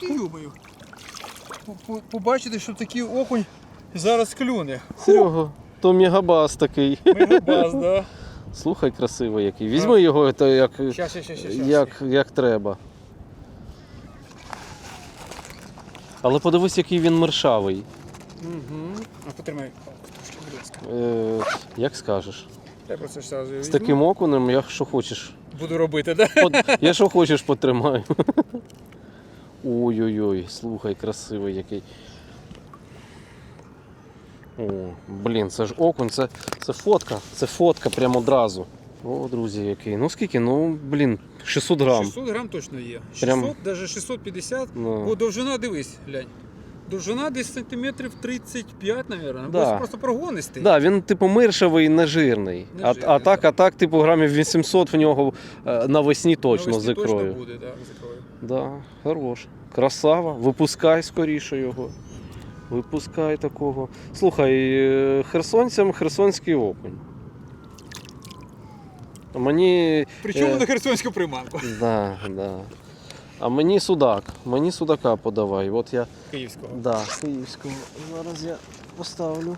Ти юмою. Побачите, що такий окунь зараз клюне. Серега, то мегабас такий. Мегабаз, да. Слухай, красивий який. Візьми його то як, Щас, щас, щас, як, як треба. Але подивись, який він мершавий. Угу. А потримай. Е, як скажеш. Я просто ж сразу З таким окунем, я що хочеш. Буду робити, да? Я що хочеш потримаю. Ой-ой-ой, слухай, красивий який. О, блін, це ж окунь, це, це фотка, це фотка прямо одразу. О, друзі, який. Ну скільки? Ну, блін, 600 грам. 600 грам точно є. 600, Прям- навіть 650. Ну. Бо довжина, дивись, глянь. Довжина десь сантиметрів 35, мабуть. Да. Просто, прогонистий. Да, він типу миршавий, нежирний. А, Нежирний, а так, так. а так, типу, грамів 800 в нього е, навесні точно Навесні з ікрою. Точно буде, да, з ікрою. Да, хорош. Красава. Випускай скоріше його. Випускай такого. Слухай, е, херсонцям херсонський окунь. Мені. Причому Е. на херсонську приманку. Да, да. А мені судак. Мені судака подавай. От я. Київського. Да, київського. Зараз я поставлю.